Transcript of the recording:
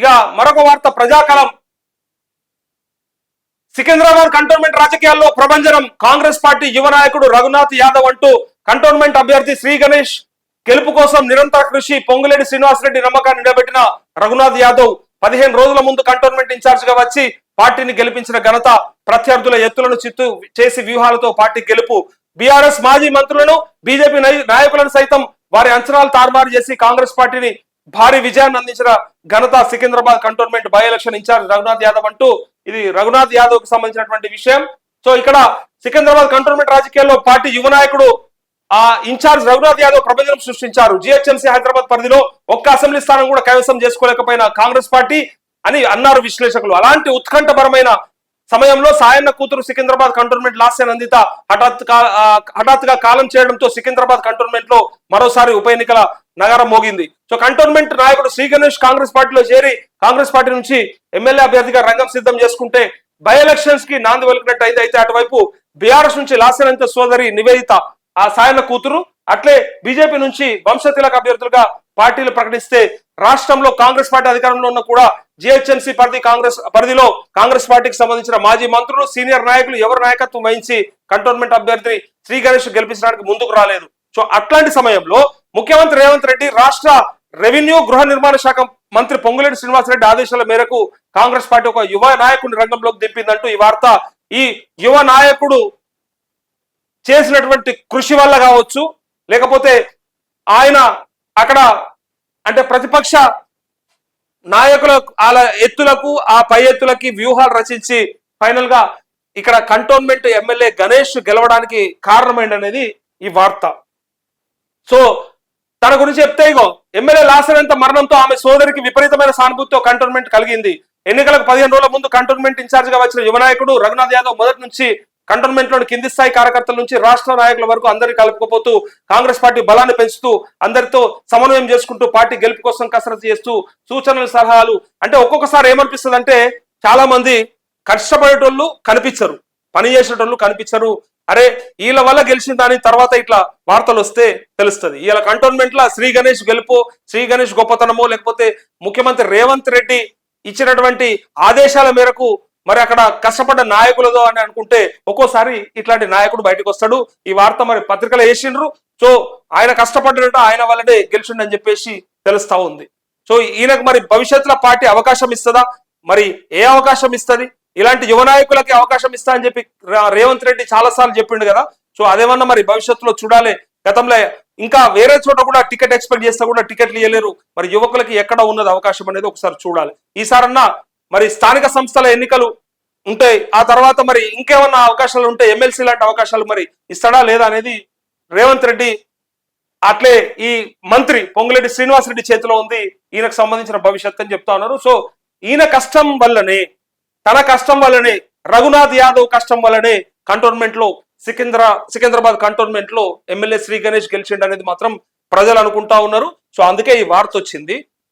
ఇక మరొక వార్త ప్రజాకలం. సికింద్రాబాద్ కంటోన్మెంట్ రాజకీయాల్లో ప్రభంజనం. కాంగ్రెస్ పార్టీ యువ నాయకుడు రఘునాథ్ యాదవ్ అంటూ కంటోన్మెంట్ అభ్యర్థి శ్రీ గణేష్ గెలుపు కోసం నిరంతర కృషి పొంగులేటి శ్రీనివాసరెడ్డి నమ్మకాన్ని నిలబెట్టిన రఘునాథ్ యాదవ్ పదిహేను రోజుల ముందు కంటోన్మెంట్ ఇన్ఛార్జ్గా వచ్చి పార్టీని గెలిపించిన ఘనత ప్రత్యర్థుల ఎత్తులను చిత్తు చేసి వ్యూహాలతో పార్టీ గెలుపు. బీఆర్ఎస్ మాజీ మంత్రులను బీజేపీ నాయకులను సైతం వారి అంచనాలు తారుమారు చేసి కాంగ్రెస్ పార్టీని భారీ విజయాన్ని అందించిన ఘనత Secunderabad cantonment by election incharge Raghunath Yadav అంటూ ఇది రఘునాథ్ యాదవ్కి సంబంధించినటువంటి విషయం. సో ఇక్కడ సికింద్రాబాద్ కంటోన్మెంట్ రాజకీయాల్లో పార్టీ యువ నాయకుడు ఆ ఇన్ఛార్జ్ రఘునాథ్ యాదవ్ ప్రపంచం సృష్టించారు. జిహెచ్ఎంసీ హైదరాబాద్ పరిధిలో ఒక్క అసెంబ్లీ స్థానం కూడా కైవసం చేసుకోలేకపోయిన కాంగ్రెస్ పార్టీ అని అన్నారు విశ్లేషకులు. అలాంటి ఉత్కంఠపరమైన సమయంలో సాయన్న కూతురు సికింద్రాబాద్ కంటోన్మెంట్ లాస్య నందిత హఠాత్ కా- హఠాత్తుగా కాలం చేయడంతో సికింద్రాబాద్ కంటోన్మెంట్లో మరోసారి ఉప ఎన్నికల నగరం మోగింది. సో కంటోన్మెంట్ నాయకుడు శ్రీ గణేష్ కాంగ్రెస్ పార్టీలో చేరి కాంగ్రెస్ పార్టీ నుంచి ఎమ్మెల్యే అభ్యర్థిగా రంగం సిద్ధం చేసుకుంటే బై ఎలక్షన్స్కి నాంది వెలుకున్నట్టు అయింది. అయితే అటువైపు బీఆర్ఎస్ నుంచి లాస్యనంత సోదరి నివేదిత ఆ సాయన్న కూతురు అట్లే బీజేపీ నుంచి వంశతిలక అభ్యర్థులుగా పార్టీలు ప్రకటిస్తే రాష్ట్రంలో కాంగ్రెస్ పార్టీ అధికారంలో ఉన్న కూడా జిహెచ్ఎంసీ పరిధి కాంగ్రెస్ పరిధిలో కాంగ్రెస్ పార్టీకి సంబంధించిన మాజీ మంత్రులు సీనియర్ నాయకులు ఎవరు నాయకత్వం వహించి కంటోన్మెంట్ అభ్యర్థి శ్రీ గణేష్ గెలిపించడానికి ముందుకు రాలేదు. సో అట్లాంటి సమయంలో ముఖ్యమంత్రి రేవంత్ రెడ్డి రాష్ట్ర రెవెన్యూ గృహ నిర్మాణ శాఖ మంత్రి పొంగులేటి శ్రీనివాసరెడ్డి ఆదేశాల మేరకు కాంగ్రెస్ పార్టీ ఒక యువ నాయకుడిని రంగంలోకి దింపిందంటూ ఈ వార్త ఈ యువ నాయకుడు చేసినటువంటి కృషి వల్ల కావచ్చు. లేకపోతే ఆయన అక్కడ అంటే ప్రతిపక్ష నాయకుల వాళ్ళ ఎత్తులకు ఆ పై ఎత్తులకి వ్యూహాలు రచించి ఫైనల్గా ఇక్కడ కంటోన్మెంట్ ఎమ్మెల్యే గణేష్ గెలవడానికి కారణమైంది అనేది ఈ వార్త. సో తన గురించి చెప్తే ఇగో ఎమ్మెల్యే లాసనంత మరణంతో ఆమె సోదరికి విపరీతమైన సానుభూతితో కంటోన్మెంట్ కలిగింది. ఎన్నికలకు పదిహేను రోజుల ముందు కంటోన్మెంట్ ఇన్ఛార్జ్గా వచ్చిన యువ నాయకుడు రఘునాథ్ యాదవ్ మొదటి నుంచి కంటోన్మెంట్లోని కింది స్థాయి కార్యకర్తల నుంచి రాష్ట్ర నాయకుల వరకు అందరినీ కలుపుకుపోతూ కాంగ్రెస్ పార్టీ బలాన్ని పెంచుతూ అందరితో సమన్వయం చేసుకుంటూ పార్టీ గెలుపు కోసం కసరత్తు చేస్తూ సూచనలు సలహాలు అంటే ఒక్కొక్కసారి ఏమనిపిస్తుంది అంటే చాలా మంది కష్టపడేటోళ్ళు కనిపించరు పని చేసేటోళ్ళు కనిపించరు. అరే వీళ్ళ వల్ల గెలిచిన దాని తర్వాత ఇట్లా వార్తలు వస్తే తెలుస్తుంది. వీళ్ళ కంటోన్మెంట్ లా శ్రీ గణేష్ గెలుపు శ్రీ గణేష్ గొప్పతనమో లేకపోతే ముఖ్యమంత్రి రేవంత్ రెడ్డి ఇచ్చినటువంటి ఆదేశాల మేరకు మరి అక్కడ కష్టపడ్డ నాయకులదో అని అనుకుంటే ఒక్కోసారి ఇట్లాంటి నాయకుడు బయటకు వస్తాడు. ఈ వార్త మరి పత్రికలు వేసిండ్రు. సో ఆయన కష్టపడ్డట ఆయన వల్లనే గెలిచిండని చెప్పేసి తెలుస్తా ఉంది. సో ఈయనకు మరి భవిష్యత్తులో పార్టీ అవకాశం ఇస్తుందా? మరి ఏ అవకాశం ఇస్తది? ఇలాంటి యువ నాయకులకి అవకాశం ఇస్తా అని చెప్పి రేవంత్ రెడ్డి చాలా సార్లు చెప్పిండు కదా. సో అదేమన్నా మరి భవిష్యత్తులో చూడాలి. గతంలో ఇంకా వేరే చోట కూడా టికెట్ ఎక్స్పెక్ట్ చేస్తే కూడా టికెట్లు ఇవ్వలేరు మరి యువకులకి ఎక్కడ ఉన్నది అవకాశం అనేది ఒకసారి చూడాలి. ఈసారన్నా మరి స్థానిక సంస్థల ఎన్నికలు ఉంటాయి. ఆ తర్వాత మరి ఇంకేమన్నా అవకాశాలు ఉంటే ఎమ్మెల్సీ లాంటి అవకాశాలు మరి ఇస్తాడా లేదా అనేది రేవంత్ రెడ్డి అట్లే ఈ మంత్రి పొంగులేటి శ్రీనివాసరెడ్డి చేతిలో ఉంది. ఈయనకు సంబంధించిన భవిష్యత్ అని చెప్తా ఉన్నారు. సో ఈయన కష్టం వల్లనే తన కష్టం వల్లనే రఘునాథ్ యాదవ్ కష్టం వల్లనే కంటోన్మెంట్లో సికింద్రా సికింద్రాబాద్ కంటోన్మెంట్లో ఎమ్మెల్యే శ్రీ గణేష్ గెలిచిండు అనేది మాత్రం ప్రజలు అనుకుంటా ఉన్నారు. సో అందుకే ఈ వార్త వచ్చింది.